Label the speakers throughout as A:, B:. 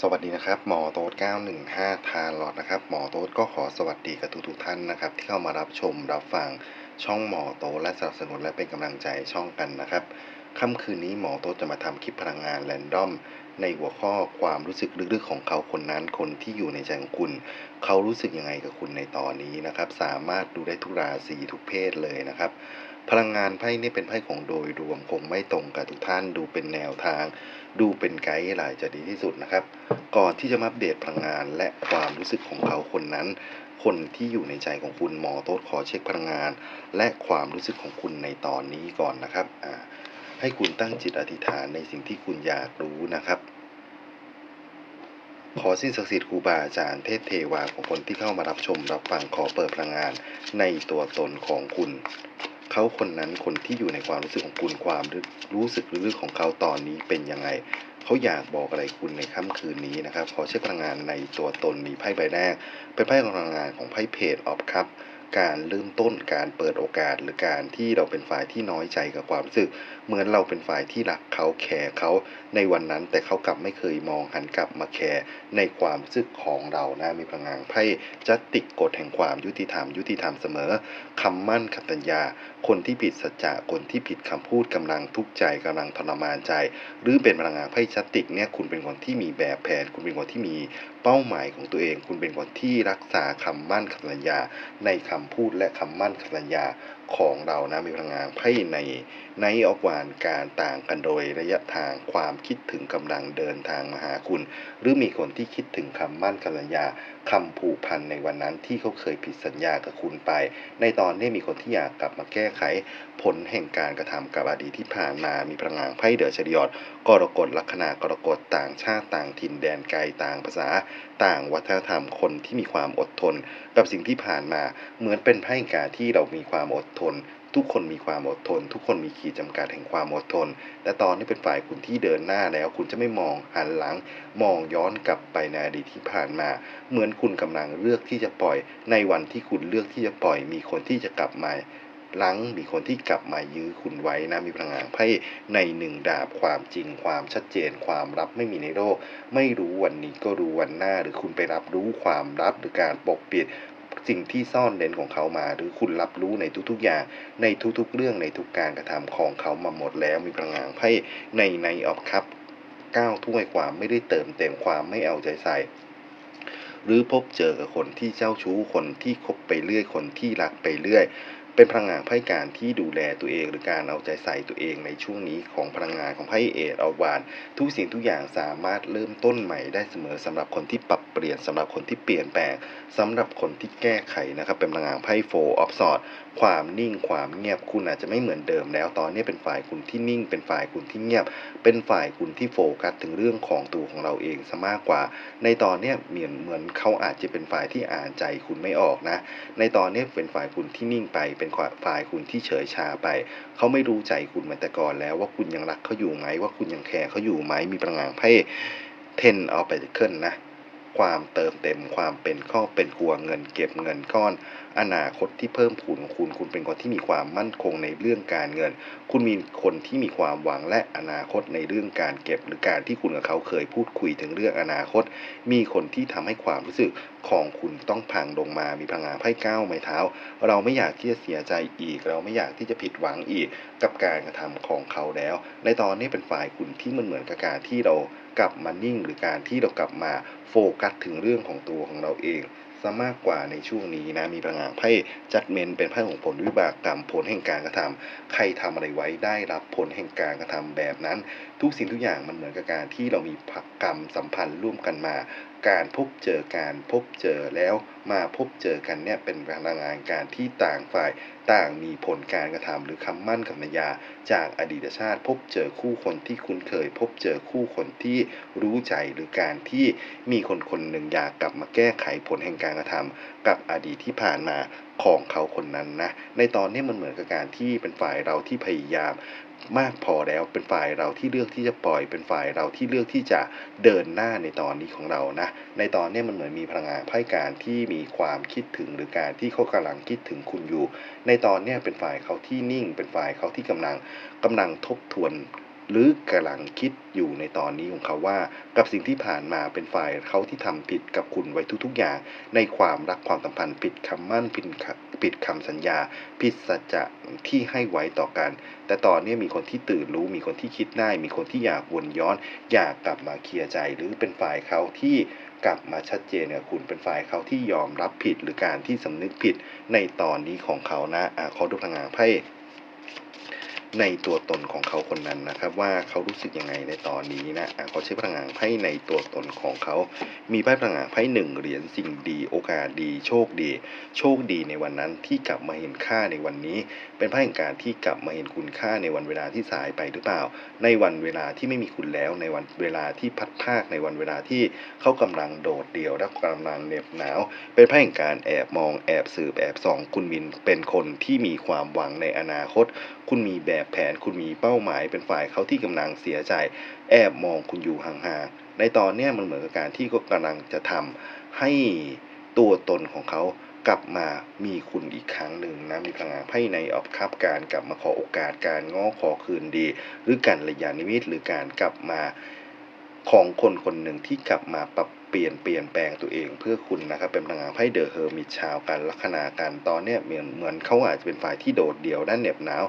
A: สวัสดีนะครับหมอโต๊ด915 ทานหลอดนะครับ หมอโต๊ดก็ขอสวัสดีกับทุกๆท่านนะครับ ที่เข้ามารับชมรับฟังช่องหมอโต๊ดและสนับสนุนและเป็นกำลังใจช่องกันนะครับค่ำคืนนี้หมอโต๊ดจะมาทำคลิปพลังงานแรนดอม ในหัวข้อความรู้สึกลึกๆของเขาคนนั้นคนที่อยู่ในใจของคุณ เขารู้สึกยังไงกับคุณในตอนนี้นะครับ สามารถดูได้ทุกราศีทุกเพศเลยนะครับ พลังงานไพ่นี่เป็นไพ่ของโดยรวมคงไม่ตรงกับทุกท่านดูเป็นแนวทาง ดูเป็นไกด์ไลน์จะดีที่สุดนะครับ ก่อนที่จะมาอัปเดตพลังงานและความรู้สึกของเขาคนนั้น คนที่อยู่ในใจของคุณหมอโต๊ดขอเช็คพลังงาน และความรู้สึกของคุณในตอนนี้ก่อนนะครับให้คุณตั้งจิตอธิษฐานในสิ่งที่คุณอยากรู้นะครับขอสิ้นศักดิ์สิทธิ์ครูบาอาจารย์เทพเทวาของคนที่เข้ามารับชมรับฟังขอเปิดพลังงานในตัวตนของคุณ เขาคนนั้นคนที่อยู่ในความรู้สึกของคุณความรู้สึกลึกๆของเขาตอนนี้เป็นยังไงเขาอยากบอกอะไรคุณในค่ำคืนนี้นะครับขอเช็คพลังงานในตัวตนมีไพ่ใบแรกเป็นไพ่พลังงานของไพ่เพจออฟครับการเริ่มต้นการเปิดโอกาสหรือการที่เราเป็นฝ่ายที่น้อยใจกับความรู้สึก เหมือนเราเป็นฝ่ายที่รักเขาแคร์เขาในวันนั้น แต่เขากลับไม่เคยมองหันกลับมาแคร์ในความรู้สึกของเรานะมีพลังงานไพ่จะติดกฎแห่งความยุติธรรม ยุติธรรมเสมอคำมั่นคำสัญญา คนที่ผิดสัจจะคนที่ผิดคำพูดกำลังทุกข์ใจกำลังทรมานใจ หรือเป็นพลังงานไพ่ชัดติกเนี่ยคุณเป็นคนที่มีแบบแผน คุณเป็นคนที่มีเป้าหมายของตัวเอง คุณเป็นคนที่รักษาคำมั่นคำสัญญา ในคำพูดและคำมั่นคำสัญญา ของเรานะมีพลังงานไพ่ในในออกวานการต่างกันโดยระยะทางความคิดถึงกำลังเดินทางมาหาคุณ หรือมีคนที่คิดถึงคำมั่นกัญญา คำผูกพันในวันนั้นที่เขาเคยผิดสัญญากับคุณไป ในตอนนี้มีคนที่อยากกลับมาแก้ไขผลแห่งการกระทำกับอดีตที่ผ่านมา มีพลังงานไพ่เดอชดิออดกรกฎลัคนากรกฎต่างชาติต่างถิ่นแดนไกลต่างภาษา ต่างวัฒนธรรมคนที่มีความอดทน กับสิ่งที่ผ่านมาเหมือนเป็นไพ่การที่เรามีความอดทน ทุกคนมีความอดทน ทุกคนมีขีดจำกัดแห่งความอดทน แต่ตอนนี้เป็นฝ่ายคุณที่เดินหน้าแล้ว คุณจะไม่มองหันหลัง มองย้อนกลับไปในอดีตที่ผ่านมา เหมือนคุณกำลังเลือกที่จะปล่อย ในวันที่คุณเลือกที่จะปล่อย มีคนที่จะกลับมาหลังมีคนที่กลับมายื้อคุณไว้นะมีพลังงานไพ่ในหนึ่งดาบความจริง ความชัดเจน ความลับไม่มีในโลก ไม่รู้วันนี้ก็รู้วันหน้า หรือคุณไปรับรู้ความลับหรือการปกปิด สิ่งที่ซ่อนเร้นของเขามา หรือคุณรับรู้ในทุกๆอย่างในทุกๆเรื่องในทุกการกระทำของเขามาหมดแล้วมีพลังงานไพ่ในในออฟคัพก้าวถ้วยความไม่ได้เติมเต็มความไม่เอาใจใส่หรือพบเจอกับคนที่เจ้าชู้คนที่คบไปเรื่อยคนที่รักไปเรื่อย เป็นพลังงานไพ่การที่ดูแลตัวเองหรือการเอาใจใส่ตัวเองในช่วงนี้ของพลังงานของไพ่เอดเอาวาน ทุกสิ่งทุกอย่างสามารถเริ่มต้นใหม่ได้เสมอสำหรับคนที่ปรับเปลี่ยนสำหรับคนที่เปลี่ยนแปลงสำหรับคนที่แก้ไขนะครับ เป็นพลังงานไพ่โฟออฟสอดความนิ่งความเงียบคุณอาจจะไม่เหมือนเดิมแล้ว ตอนนี้เป็นฝ่ายคุณที่นิ่ง เป็นฝ่ายคุณที่เงียบ เป็นฝ่ายคุณที่โฟกัสถึงเรื่องของตัวของเราเองซะมากกว่า ในตอนนี้เหมือนเหมือนเขาอาจจะเป็นฝ่ายที่อ่านใจคุณไม่ออกนะ ในตอนนี้เป็นฝ่ายคุณที่นิ่งไปเป็นฝ่ายคุณที่เฉยชาไป เขาไม่รู้ใจคุณมาแต่ก่อนแล้ว ว่าคุณยังรักเขาอยู่ไหม ว่าคุณยังแคร์เขาอยู่ไหม มีพลังงานไพ่เทนเอาไปเคิลนะ ความเติมเต็มความเป็นข้อเป็นครัวเงินเก็บเงินก้อน อนาคตที่เพิ่มพูนของคุณ คุณเป็นคนที่มีความมั่นคงในเรื่องการเงิน คุณมีคนที่มีความหวังและอนาคตในเรื่องการเก็บ หรือการที่คุณกับเขาเคยพูดคุยถึงเรื่องอนาคต มีคนที่ทำให้ความรู้สึกของคุณต้องพังลงมา มีพลังงานไพ่ก้าวไม้เท้า เราไม่อยากที่จะเสียใจอีก เราไม่อยากที่จะผิดหวังอีกกับการกระทำของเขาแล้ว ในตอนนี้เป็นฝ่ายคุณที่มันเหมือนกับการที่เรา กลับมานิ่ง หรือการที่เรากลับมาโฟกัสถึงเรื่องของตัวของเราเองซะมากกว่าในช่วงนี้นะ มีพลังงานไพ่จัดเมนเป็นไพ่ของผลวิบากกรรมผลแห่งการกระทำใครทำอะไรไว้ได้รับผลแห่งการกระทำแบบนั้น ทุกสิ่งทุกอย่างมันเหมือนกับการที่เรามีผักกรรมสัมพันธ์ร่วมกันมา การพบเจอการพบเจอแล้วมาพบเจอกันเนี่ยเป็นพลังงานการที่ต่างฝ่ายต่างมีผลการกระทำหรือคำมั่นคำสัญญาจากอดีตชาติ พบเจอคู่คนที่คุ้นเคย พบเจอคู่คนที่รู้ใจหรือการที่มีคนคนหนึ่งอยากกลับมาแก้ไขผลแห่งการกระทำกับอดีตที่ผ่านมาของเขาคนนั้นนะในตอนนี้มันเหมือนกับการที่เป็นฝ่ายเราที่พยายาม มากพอแล้วเป็นฝ่ายเราที่เลือกที่จะปล่อย เป็นฝ่ายเราที่เลือกที่จะเดินหน้าในตอนนี้ของเรานะ ในตอนนี้มันเหมือนมีพลังงานไพ่การที่มีความคิดถึงหรือการที่เขากำลังคิดถึงคุณอยู่ ในตอนนี้เป็นฝ่ายเขาที่นิ่ง เป็นฝ่ายเขาที่กำลังกำลังทบทวน หรือกำลังคิดอยู่ในตอนนี้ของเขาว่า กับสิ่งที่ผ่านมาเป็นฝ่ายเขาที่ทำผิดกับคุณไว้ทุกๆอย่าง ในความรักความสัมพันธ์ผิดคำมั่นผิดคผิดคำสัญญา ผิดสัจจะที่ให้ไว้ต่อกัน แต่ตอนนี้มีคนที่ตื่นรู้มีคนที่คิดได้ มีคนที่อยากวนย้อน อยากกลับมาเคลียร์ใจ หรือเป็นฝ่ายเขาที่กลับมาชัดเจนเนี่ยคุณเป็นฝ่ายเขาที่ยอมรับผิดหรือการที่สำนึกผิดในตอนนี้ของเขานะอ่าขอดูพลังงานไพ่ ในตัวตนของเขาคนนั้นนะครับ ว่าเขารู้สึกยังไงในตอนนี้นะอ่าขอใช้พลังงานไพ่ในตัวตนของเขา มีไพ่พลังงานไพ่หนึ่งเหรียญสิ่งดี โอกาสดี โชคดี โชคดีในวันนั้นที่กลับมาเห็นค่าในวันนี้ เป็นไพ่แห่งการที่กลับมาเห็นคุณค่าในวันเวลาที่สายไปหรือเปล่า ในวันเวลาที่ไม่มีคุณแล้วในวันเวลาที่พัดภาคในวันเวลาที่เขากำลังโดดเดี่ยวและกำลังเหน็บหนาว เป็นไพ่แห่งการแอบมองแอบสืบแอบส่องคุณมินเป็นคนที่มีความหวังในอนาคต คุณมีแบบแผนคุณมีเป้าหมาย เป็นฝ่ายเขาที่กำลังเสียใจ แอบมองคุณอยู่ห่างๆในตอนนี้มันเหมือนกับการที่เขากำลังจะทำให้ตัวตนของเขากลับมามีคุณอีกครั้งหนึ่งนะมีพลังงานไพ่ในออฟคัพการกลับมาขอโอกาสการง้อขอคืนดี หรือการระยานิมิตหรือการกลับมาของคนคนหนึ่งที่กลับมาปรับเปลี่ยนเปลี่ยนแปลงตัวเองเพื่อคุณนะครับเป็นพลังงานไพ่เดอะเฮอร์มิตชาวการลัคนาการตอนเนี้ยเหมือนเหมือนเขาอาจจะเป็นฝ่ายที่โดดเดี่ยวด้านเหน็บหนาว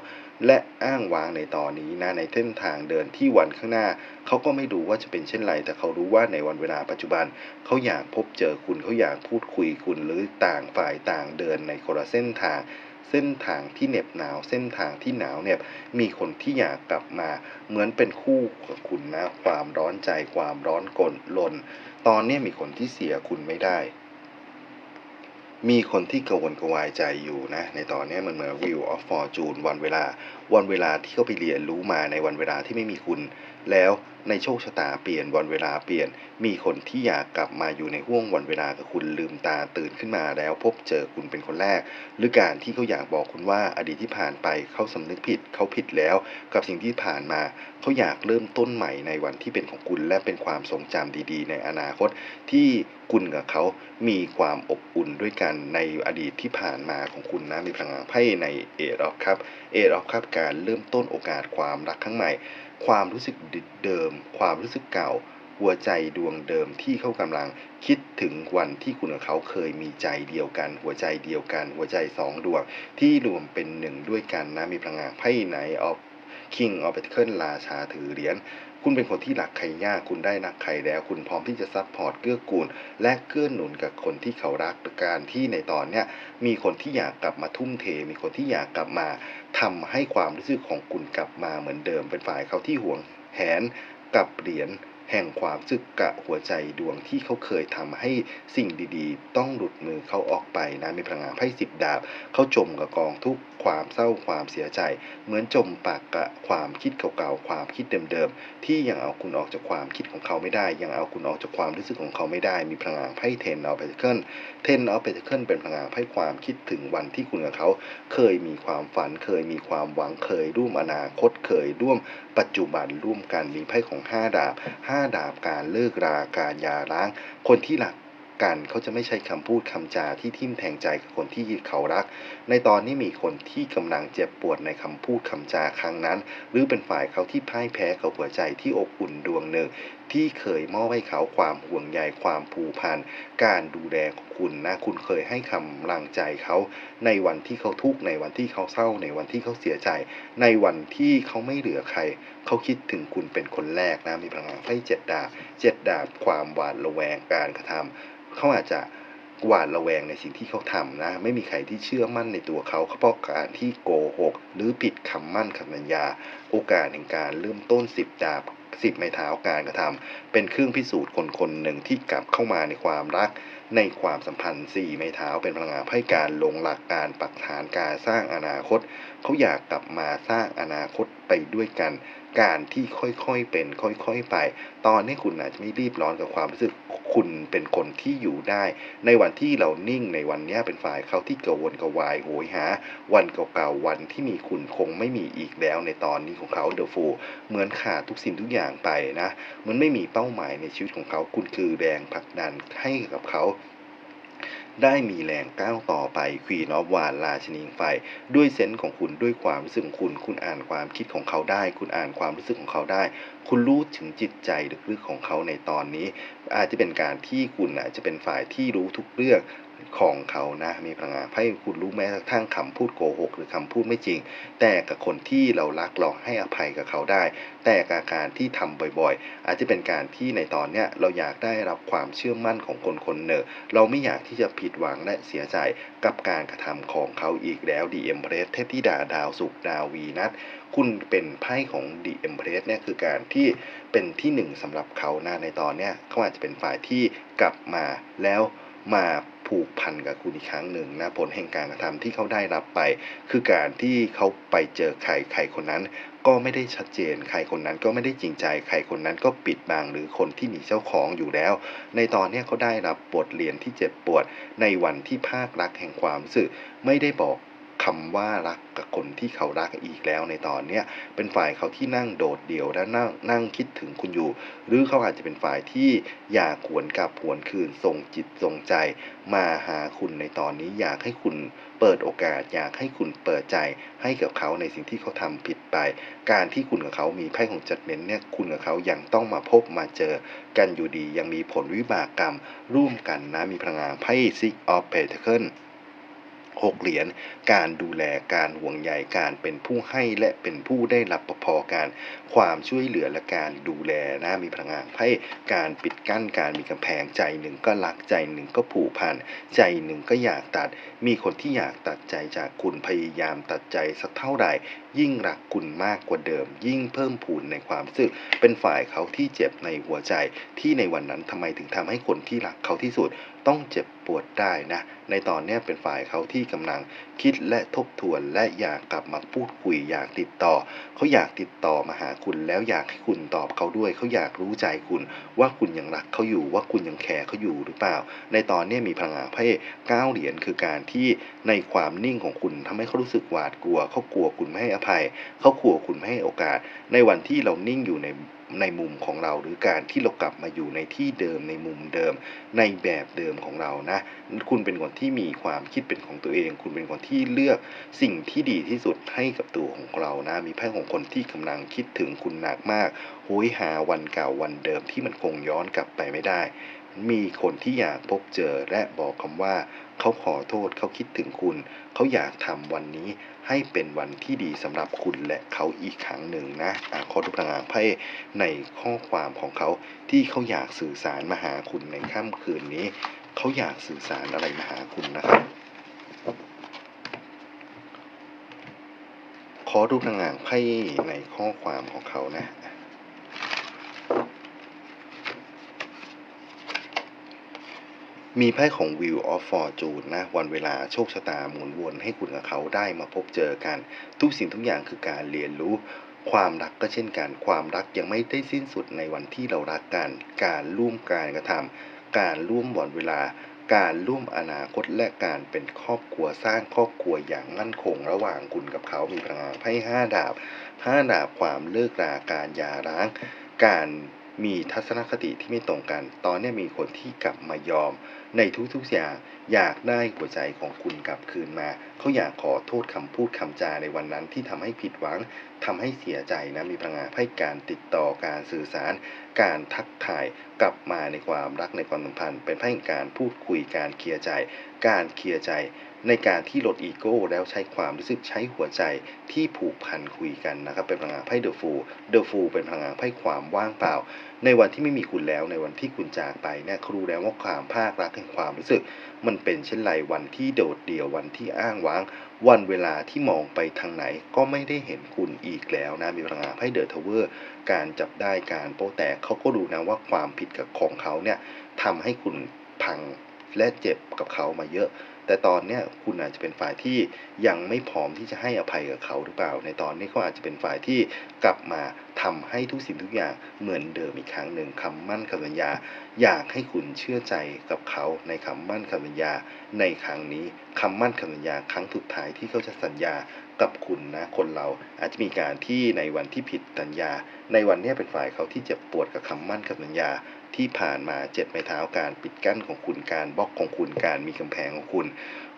A: และอ้างว้างในตอนนี้นะในเส้นทางเดินที่วันข้างหน้า เขาก็ไม่รู้ว่าจะเป็นเช่นไร แต่เขารู้ว่าในวันเวลาปัจจุบัน เขาอยากพบเจอคุณเขาอยากพูดคุยคุณหรือต่างฝ่ายต่างเดินในคนละเส้นทางเส้นทางที่เหน็บหนาวเส้นทางที่หนาวเหน็บมีคนที่อยากกลับมาเหมือนเป็นคู่กับคุณนะ ความร้อนใจความร้อนกลลน ตอนนี้มีคนที่เสียคุณไม่ได้ มีคนที่กังวลกังวายใจอยู่นะในตอนนี้มันเหมือน Wheel of Fortune วันเวลาวันเวลาที่เขาไปเรียนรู้มาในวันเวลาที่ไม่มีคุณ แล้วในโชคชะตาเปลี่ยนวันเวลาเปลี่ยน มีคนที่อยากกลับมาอยู่ในห่วงวันเวลากับคุณลืมตาตื่นขึ้นมาแล้วพบเจอคุณเป็นคนแรก หรือการที่เขาอยากบอกคุณว่าอดีตที่ผ่านไปเขาสำนึกผิดเขาผิดแล้ว กับสิ่งที่ผ่านมาเขาอยากเริ่มต้นใหม่ในวันที่เป็นของคุณและเป็นความทรงจำดี ๆ ในอนาคตที่คุณกับเขามีความอบอุ่นด้วยกันในอดีตที่ผ่านมาของคุณนะมีพลังงานไพ่ในเอรอฟครับเอรอฟครับการเริ่มต้นโอกาสความรักครั้งใหม่ ความรู้สึกเดิม ความรู้สึกเก่า หัวใจดวงเดิมที่เขากำลังคิดถึงวันที่คุณกับเขาเคยมีใจเดียวกัน หัวใจเดียวกัน หัวใจสองดวงที่รวมเป็นหนึ่งด้วยกันนะมีพลังงานไพ่ไหนออฟ King of Pentacles ราชาถือเหรียญ คุณเป็นคนที่รักใครยากคุณได้รักใครแล้ว คุณพร้อมที่จะซัพพอร์ตเกื้อกูล และเกื้อหนุนกับคนที่เขารักการที่ในตอนเนี้ยมีคนที่อยากกลับมาทุ่มเท มีคนที่อยากกลับมาทำให้ความรู้สึกของคุณกลับมาเหมือนเดิม เป็นฝ่ายเขาที่ห่วงแหนกับเหรียญ แห่งความรู้สึกกะหัวใจดวงที่เขาเคยทำให้สิ่งดีๆ ต้องหลุดมือเขาออกไปนะมีพลังงานไพ่สิบดาบ เขาจมกับกองทุกความเศร้าความเสียใจ เหมือนจมปากกับความคิดเก่าๆความคิดเดิมๆ ที่ยังเอาคุณออกจากความคิดของเขาไม่ได้ ยังเอาคุณออกจากความรู้สึกของเขาไม่ได้ มีพลังงานไพ่เทนออฟเปเคิลเทนออฟเปเคิลเป็นพลังงานไพ่ความคิดถึงวันที่คุณกับเขา เคยมีความฝัน เคยมีความหวังเคยร่วมอนาคตเคยร่วมปัจจุบันร่วมกันมีไพ่ของห้าดาบห้าดาบการเลิกราการยาร้าง คนที่รัก กัน เขาจะไม่ใช้คำพูดคำจาที่ทิ่มแทงใจกับคนที่เขารัก ในตอนนี้มีคนที่กำลังเจ็บปวดในคำพูดคำจาครั้งนั้น หรือเป็นฝ่ายเขาที่พ่ายแพ้กับหัวใจที่อบอุ่นดวงหนึ่ง ที่เคยมอบให้เขาความห่วงใยความผูกพัน การดูแลคุณนะคุณเคยให้กำลังใจเขา ในวันที่เขาทุกข์ในวันที่เขาเศร้า ในวันที่เขาเสียใจ ในวันที่เขาไม่เหลือใคร เขาคิดถึงคุณเป็นคนแรกนะมีพลังงานไพ่เจ็ดดาบเจ็ดดาบความหวาดระแวงการกระทำ เขาอาจจะหวาดระแวงในสิ่งที่เขาทำนะ ไม่มีใครที่เชื่อมั่นในตัวเขาเพราะการที่โกหก หรือผิดคำมั่นคำสัญญา โอกาสแห่งการเริ่มต้นสิบดาบสิบไม้เท้าการกระทำเป็นเครื่องพิสูจน์คนคนหนึ่งที่กลับเข้ามาในความรัก ในความสัมพันธ์สี่ไม้เท้าเป็นพลังงานให้การลงหลักการปักฐานการสร้างอนาคต เขาอยากกลับมาสร้างอนาคตไปด้วยกัน การที่ค่อยๆเป็น ค่อยๆไป ตอนนี้คุณอาจจะไม่รีบร้อนกับความรู้สึกคุณเป็นคนที่อยู่ได้ ในวันที่เรานิ่งในวันนี้เป็นฝ่ายเขาที่กังวลกระวายโหยหา วันเก่าๆวันที่มีคุณคงไม่มีอีกแล้วในตอนนี้ของเขาเดอะฟูเหมือนขาดทุกสิ่งทุกอย่างไปนะมันไม่มีเป้าหมายในชีวิตของเขาคุณคือแรงผลักดันให้กับเขา ได้มีแรงก้าวต่อไปควีนอฟวานลาชินีงไฟ ด้วยเซนส์ของคุณด้วยความรู้สึกของคุณ คุณอ่านความคิดของเขาได้ คุณอ่านความรู้สึกของเขาได้ คุณรู้ถึงจิตใจลึกๆของเขาในตอนนี้ อาจจะเป็นการที่คุณอาจจะเป็นฝ่ายที่รู้ทุกเรื่อง ของเขานะมีพลังงานให้คุณรู้แม้กระทั่งคำพูดโกหก หรือคำพูดไม่จริง แต่กับคนที่เรารักเราให้อภัยกับเขาได้ แต่กับการที่ทำบ่อยๆ อาจจะเป็นการที่ในตอนเนี้ยเราอยากได้รับความเชื่อมั่นของคนคนหนึ่งเราไม่อยากที่จะผิดหวังและเสียใจกับการกระทำของเขาอีกแล้วดีเอ็มเพรสเทพธิดาดาวสุกดาววีนัสคุณเป็นไพ่ของดีเอ็มเพรสเนี่ยคือการที่เป็นที่หนึ่งสำหรับเขานะในตอนเนี้ยเขาอาจจะเป็นฝ่ายที่กลับมาแล้วมา ผูกพันกับคุณอีกครั้งหนึ่งนะผลแห่งการกระทำที่เขาได้รับไป คือการที่เขาไปเจอใครใครคนนั้นก็ไม่ได้ชัดเจน ใครคนนั้นก็ไม่ได้จริงใจ ใครคนนั้นก็ปิดบังหรือคนที่มีเจ้าของอยู่แล้ว ในตอนนี้เขาได้รับบทเรียนที่เจ็บปวดในวันที่ภาครักแห่งความรู้สึกไม่ได้บอก คำว่ารักกับคนที่เขารักอีกแล้วในตอนเนี้ยเป็นฝ่ายเขาที่นั่งโดดเดี่ยวและนั่งนั่งคิดถึงคุณอยู่ หรือเขาอาจจะเป็นฝ่ายที่อยากหวนกลับหวนคืนส่งจิตส่งใจ มาหาคุณในตอนนี้อยากให้คุณเปิดโอกาสอยากให้คุณเปิดใจให้กับเขาในสิ่งที่เขาทำผิดไป การที่คุณกับเขามีไพ่ของจัดเน้นเนี่ยคุณกับเขายังต้องมาพบมาเจอกันอยู่ดี ยังมีผลวิบากกรรมร่วมกันนะมีพลังงานไพ่ Six of Pentacles หกเหรียญการดูแลการห่วงใยการเป็นผู้ให้และเป็นผู้ได้รับประพอการความช่วยเหลือและการดูแลนะมีพลังงานให้การปิดกั้นการมีกำแพงใจหนึ่งก็รักใจหนึ่งก็ผูกพันใจหนึ่งก็อยากตัด มีคนที่อยากตัดใจจากคุณพยายามตัดใจสักเท่าไหร่ ยิ่งรักคุณมากกว่าเดิม ยิ่งเพิ่มพูนในความรู้สึกเป็นฝ่ายเขาที่เจ็บในหัวใจที่ในวันนั้นทำไมถึงทำให้คนที่รักเขาที่สุด ต้องเจ็บปวดได้นะ ในตอนนี้เป็นฝ่ายเขาที่กำลังคิดและทบทวนและอยากกลับมาพูดคุยอยากติดต่อ เขาอยากติดต่อมาหาคุณแล้วอยากให้คุณตอบเขาด้วย เขาอยากรู้ใจคุณว่าคุณยังรักเขาอยู่ว่าคุณยังแคร์เขาอยู่หรือเปล่า ในตอนนี้มีพลังงานไพ่เก้าเหรียญคือการที่ในความนิ่งของคุณทำให้เขารู้สึกหวาดกลัวเขากลัวคุณไม่ให้อภัยเขากลัวคุณไม่ให้โอกาส ในวันที่เรานิ่งอยู่ใน ในมุมของเรา หรือการที่เรากลับมาอยู่ในที่เดิมในมุมเดิม ในแบบเดิมของเรานะ คุณเป็นคนที่มีความคิดเป็นของตัวเอง คุณเป็นคนที่เลือกสิ่งที่ดีที่สุดให้กับตัวของเรานะ มีไพ่ของคนที่กำลังคิดถึงคุณหนักมากโหยหาวันเก่าวันเดิมที่มันคงย้อนกลับไปไม่ได้ มีคนที่อยากพบเจอและบอกคำว่าเขาขอโทษเขาคิดถึงคุณ เขาอยากทำวันนี้ ให้เป็นวันที่ดีสำหรับคุณและเขาอีกครั้งหนึ่งนะอขอทุกพลังงานไพ่ในข้อความของเขาที่เขาอยากสื่อสารมาหาคุณในค่ำคืนนี้ เขาอยากสื่อสารอะไรมาหาคุณนะครับขอดูพลังงานไพ่ในข้อความของเขานะ มีไพ่ของ Wheel of Fortune นะวันเวลาโชคชะตาหมุนวนให้คุณกับเขาได้มาพบเจอกัน ทุกสิ่งทุกอย่างคือการเรียนรู้ความรักก็เช่นกัน ความรักยังไม่ได้สิ้นสุดในวันที่เรารักกัน การร่วมการกระทำการร่วมวันเวลา การร่วมอนาคตและการเป็นครอบครัวสร้างครอบครัวอย่างมั่นคงระหว่างคุณกับเขามีพลังไพ่ห้าดาบห้าดาบความเลิกราการหย่าร้าง การ มีทัศนคติที่ไม่ตรงกัน ตอนนี้มีคนที่กลับมายอม ในทุกๆอย่างอยากได้หัวใจของคุณกลับคืนมา เขาอยากขอโทษคำพูดคำจาในวันนั้นที่ทำให้ผิดหวังทำให้เสียใจนะมีพลังงานให้การติดต่อการสื่อสาร การทักทายกลับมาในความรักในความสัมพันธ์ เป็นไพ่แห่งการพูดคุยการเคลียร์ใจ การเคลียร์ใจ ในการที่ลดอีโก้แล้วใช้ความรู้สึกใช้หัวใจที่ผูกพันคุยกันนะครับ เป็นพลังงานไพ่เดอะฟูเดอะฟูเป็นพลังงานไพ่ความว่างเปล่า ในวันที่ไม่มีคุณแล้วในวันที่คุณจากไปเนี่ยเขารู้แล้วว่าความภาครักแห่งความรู้สึก มันเป็นเช่นไรวันที่โดดเดี่ยววันที่อ้างว้าง วันเวลาที่มองไปทางไหนก็ไม่ได้เห็นคุณอีกแล้วนะมีพลังงานไพ่เดอะทาวเวอร์การจับได้การโป๊แตกเขาก็รู้นะว่าความผิดกับของเขาเนี่ยทำให้คุณพังและเจ็บกับเขามาเยอะ แต่ตอนเนี้ยคุณอาจจะเป็นฝ่ายที่ยังไม่พร้อมที่จะให้อภัยกับเขาหรือเปล่า ในตอนนี้เขาอาจจะเป็นฝ่ายที่กลับมาทำให้ทุกสิ่งทุกอย่างเหมือนเดิมอีกครั้งหนึ่งคำมั่นคำสัญญา อยากให้คุณเชื่อใจกับเขาในคำมั่นคำสัญญา ในครั้งนี้คำมั่นคำสัญญาครั้งสุดท้ายที่เขาจะสัญญากับคุณนะคนเราอาจจะมีการที่ในวันที่ผิดสัญญา ในวันนี้เป็นฝ่ายเขาที่เจ็บปวดกับคำมั่นคำสัญญา ที่ผ่านมาเจ็ดไม้เท้าการปิดกั้นของคุณการบล็อกของคุณการมีกำแพงของคุณ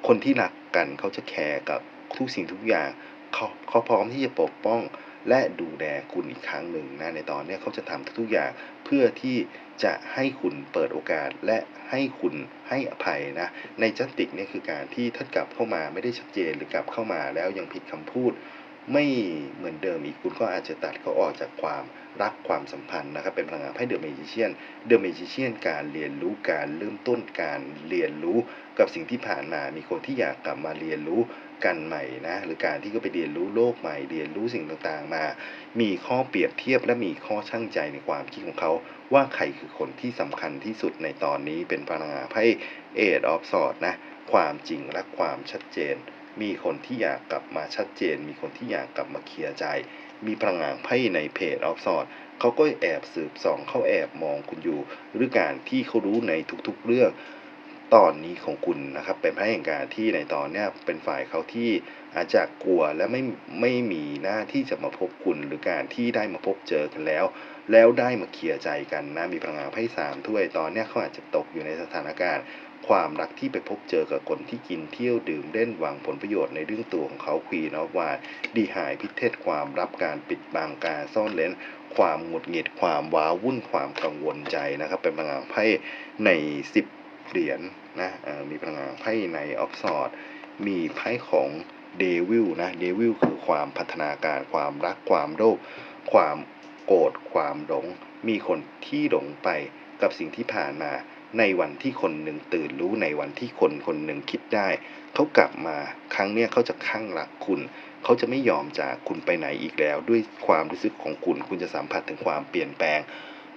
A: คนที่รักกันเขาจะแคร์กับทุกสิ่งทุกอย่างเขาเขาพร้อมที่จะปกป้องและดูแลคุณอีกครั้งหนึ่งนะในตอนนี้เขาจะทำทุกอย่างเพื่อที่จะให้คุณเปิดโอกาสและให้คุณให้อภัยนะในจัตติกเนี่ยคือการที่ถ้ากลับเข้ามาไม่ได้ชัดเจนหรือกลับเข้ามาแล้วยังผิดคำพูด ไม่เหมือนเดิมอีกคุณก็อาจจะตัดเขาออกจากความรักความสัมพันธ์นะครับ เป็นพลังงานไพ่เดอะเมจิเชียนเดอะเมจิเชียนการเรียนรู้การเริ่มต้นการเรียนรู้กับสิ่งที่ผ่านมา มีคนที่อยากกลับมาเรียนรู้กันใหม่นะ หรือการที่ก็ไปเรียนรู้โลกใหม่ เรียนรู้สิ่งต่างๆมา มีข้อเปรียบเทียบและมีข้อช่างใจในความคิดของเขา ว่าใครคือคนที่สำคัญที่สุดในตอนนี้เป็นพลังงานไพ่เอ็ดออฟสอดนะ ความจริงและความชัดเจน มีคนที่อยากกลับมาชัดเจน มีคนที่อยากกลับมาเคลียร์ใจ มีพลังงานไพ่ในเพจออฟสอดเขาก็แอบสืบส่องเขาแอบมองคุณอยู่ หรือการที่เขารู้ในทุกๆเรื่องตอนนี้ของคุณนะครับเป็นไพ่แห่งการที่ในตอนเนี้ยเป็นฝ่ายเขาที่อาจจะกลัวและไม่ไม่มีหน้าที่จะมาพบคุณหรือการที่ได้มาพบเจอกันแล้ว แล้วได้มาเคลียร์ใจกันนะมีพลังงานไพ่สามถ้วยตอนเนี้ยเขาอาจจะตกอยู่ในสถานการณ์ ความรักที่ไปพบเจอกับคนที่กินเที่ยวดื่มเล่นหวังผลประโยชน์ในเรื่องตัวของเขาควีนอฟวานดีหายพิเทศความรับการปิดบังการซ่อนเลนความหงุดหงิดความว้าวุ่นความกังวลใจนะครับ เป็นพลังงานไพ่ในสิบเหรียญนะมีพลังงานไพ่ในออฟสอดมีไพ่ของเดวิลนะเดวิลคือความพัฒนาการความรักความโลภความโกรธความหลง มีคนที่หลงไปกับสิ่งที่ผ่านมา ในวันที่คนหนึ่งตื่นรู้ในวันที่คนคนหนึ่งคิดได้ เขากลับมาครั้งเนี้ยเขาจะข้างรักคุณ เขาจะไม่ยอมจากคุณไปไหนอีกแล้ว ด้วยความรู้สึกของคุณคุณจะสัมผัสถึงความเปลี่ยนแปลง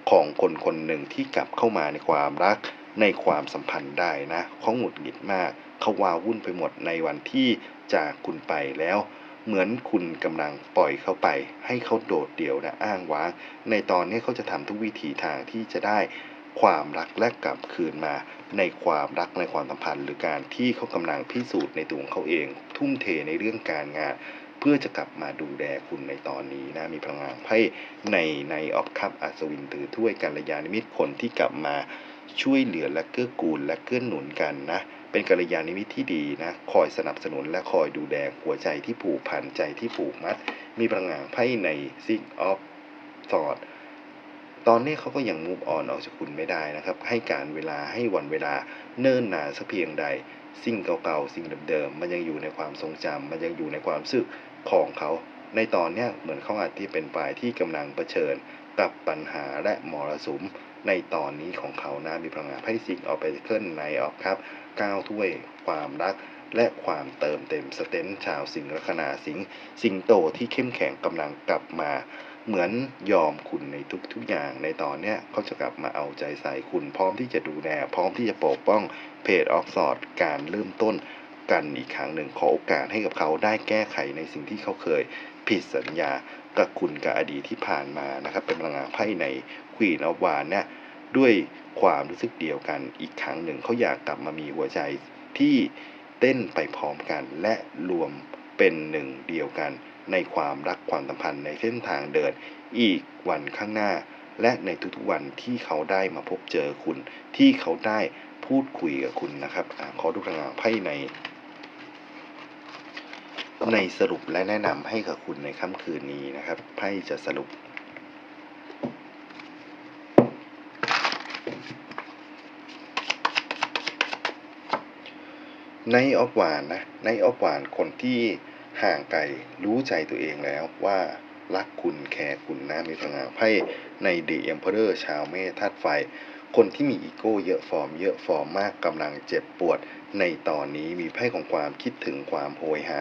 A: ของคนคนหนึ่งที่กลับเข้ามาในความรักในความสัมพันธ์ได้นะเขาหงุดหงิดมาก เขาวาวุ่นไปหมดในวันที่จากคุณไปแล้ว เหมือนคุณกำลังปล่อยเขาไป ให้เขาโดดเดี่ยวนะอ้างว้าง ในตอนนี้เขาจะทำทุกวิถีทางที่จะได้ ความรักและกลับคืนมาในความรักในความสัมพันธ์ หรือการที่เขากำลังพิสูจน์ในตัวของเขาเอง ทุ่มเทในเรื่องการงาน เพื่อจะกลับมาดูแลคุณในตอนนี้นะมีพลังงานไพ่ในในออฟคัพอัศวินถือถ้วยกัลยาณมิตรคนที่กลับมาช่วยเหลือและเกื้อกูลและเกื้อหนุนกันนะเป็นกัลยาณมิตรที่ดีนะคอยสนับสนุนและคอยดูแลหัวใจที่ผูกพันใจที่ผูกมัด มีพลังงานไพ่ในซิกออฟสอด ตอนนี้เขาก็ยังมูฟออนออกจากคุณไม่ได้นะครับ ให้การเวลาให้วันเวลาเนิ่นนานสักเพียงใด สิ่งเก่าๆ สิ่งเดิมๆ มันยังอยู่ในความทรงจำมันยังอยู่ในความรู้สึกของเขา ในตอนเนี้ยเหมือนเขาอาจที่เป็นฝ่ายที่กำลังเผชิญกับปัญหาและมรสุมในตอนนี้ของเขานะมีพลังงานไพ่ซิกออกไปเคลื่อนในออกครับก้าวถ้วยความรักและความเติมเต็มสเตนชาวสิงห์ลัคนาสิงห์สิงโตที่เข้มแข็งกำลังกลับมา เหมือนยอมคุณในทุกๆอย่างในตอนเนี้ยเขาจะกลับมาเอาใจใส่คุณ พร้อมที่จะดูแลพร้อมที่จะปกป้องเพจออฟสอดการเริ่มต้นกันอีกครั้งหนึ่งขอโอกาสให้กับเขาได้แก้ไขในสิ่งที่เขาเคยผิดสัญญากับคุณกับอดีตที่ผ่านมานะครับ เป็นพลังงานไพ่ในควีนอฟวานเนี่ยด้วยความรู้สึกเดียวกันอีกครั้งหนึ่งเขาอยากกลับมามีหัวใจที่เต้นไปพร้อมกันและรวมเป็นหนึ่งเดียวกัน ในความรักความสัมพันธ์ในเส้นทางเดินอีกวันข้างหน้า และในทุกๆวันที่เขาได้มาพบเจอคุณ ที่เขาได้พูดคุยกับคุณนะครับอขอดูพลังงานไพ่ใน ในสรุปและแนะนำให้กับคุณในค่ำคืนนี้นะครับไพ่จะสรุปในออฟหวานนะในออฟหวานคนที่ ห่างไกลรู้ใจตัวเองแล้วว่ารักคุณแคร์คุณนะมีพลังงานไพ่ในเด e เอ็มเพอเรอร์ชาวเมธาตุไฟ คนที่มีอีโก้เยอะฟอร์ม เยอะฟอร์มมากกำลังเจ็บปวด ในตอนนี้มีไพ่ของความคิดถึงความโหยหา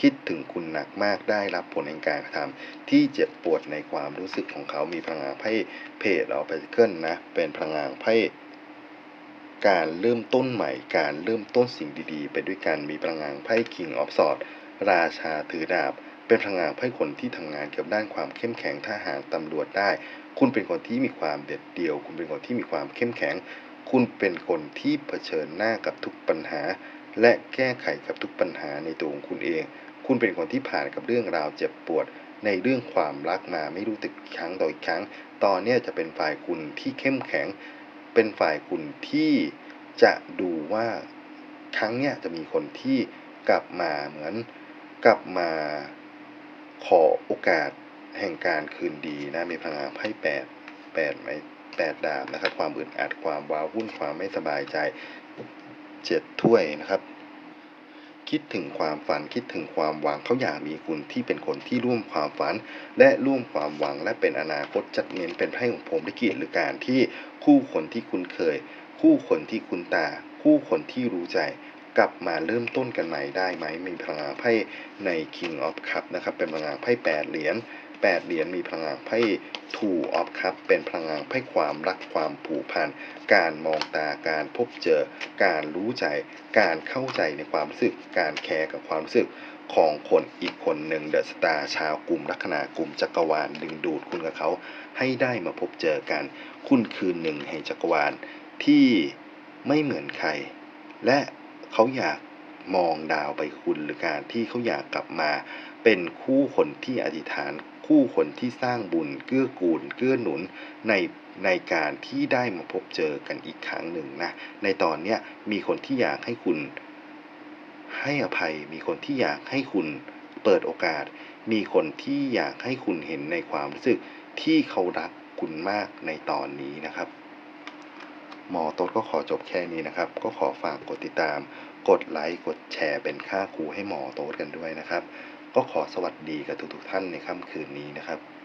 A: คิดถึงคุณหนักมากได้รับผลแห่งการกระทำที่เจ็บปวดในความรู้สึกของเขามีพลังงานไพ่เพจออปเคิลนะ เป็นพลังงานไพ่การเริ่มต้นใหม่ การเริ่มต้นสิ่งดีๆ ไปด้วยกันมีพลังงานไพ่ King of Swords ราชาถือดาบ เป็นพลังงานไพ่คนที่ทำงานเกี่ยวกับด้านความเข้มแข็งทหารตำรวจได้ คุณเป็นคนที่มีความเด็ดเดี่ยว คุณเป็นคนที่มีความเข้มแข็ง คุณเป็นคนที่เผชิญหน้ากับทุกปัญหา และแก้ไขกับทุกปัญหาในตัวของคุณเอง คุณเป็นคนที่ผ่านกับเรื่องราวเจ็บปวด ในเรื่องความรักมาไม่รู้ตึกครั้งต่ออีกครั้ง ตอนนี้จะเป็นฝ่ายคุณที่เข้มแข็ง เป็นฝ่ายคุณที่จะดูว่าครั้งเนี้ยจะมีคนที่กลับมาเหมือน กลับมาขอโอกาสแห่งการคืนดีนะมีพลังงานไพ่แปดแปดไหมแปดดาบนะครับ ความอึดอัดความว้าวุ่นความไม่สบายใจเจ็ดถ้วยนะครับ คิดถึงความฝันคิดถึงความหวังเขาอยากมีคุณที่เป็นคนที่ร่วมความฝัน และร่วมความหวังและเป็นอนาคตจัดเน้นเป็นไพ่ของผมลิเกียรติหรือการที่คู่คนที่คุ้นเคย คู่คนที่คุ้นตา คู่คนที่รู้ใจ กลับมาเริ่มต้นกันใหม่ได้ไหม มีพลังงานไพ่ใน King of Cup นะครับ เป็นพลังงานไพ่แปดเหรียญแปดเหรียญมีพลังงานไพ่ Two of Cup เป็นพลังงานไพ่ความรักความผูกพัน การมองตา การพบเจอ การรู้ใจ การเข้าใจในความรู้สึก การแคร์กับความรู้สึกของคนอีกคนหนึ่งเดอะสตาร์ชาวกลุ่มลัคนากลุ่มจักรวาลดึงดูดคุณกับเขาให้ได้มาพบเจอกัน คุณคือหนึ่งแห่งจักรวาลที่ไม่เหมือนใคร และ เขาอยากมองดาวไปคุณหรือการที่เขาอยากกลับมาเป็นคู่คนที่อธิษฐาน คู่คนที่สร้างบุญเกื้อกูลเกื้อหนุนในในการที่ได้มาพบเจอกันอีกครั้งหนึ่งนะในตอนเนี้ยมีคนที่อยากให้คุณให้อภัย มีคนที่อยากให้คุณเปิดโอกาส มีคนที่อยากให้คุณเห็นในความรู้สึกที่เขารักคุณมากในตอนนี้นะครับ หมอโต๊ดก็ขอจบแค่นี้นะครับ ก็ขอฝากกดติดตาม กดไลค์กดแชร์เป็นค่าครูให้หมอโต๊ดกันด้วยนะครับ ก็ขอสวัสดีกับทุกๆท่านในค่ำคืนนี้นะครับ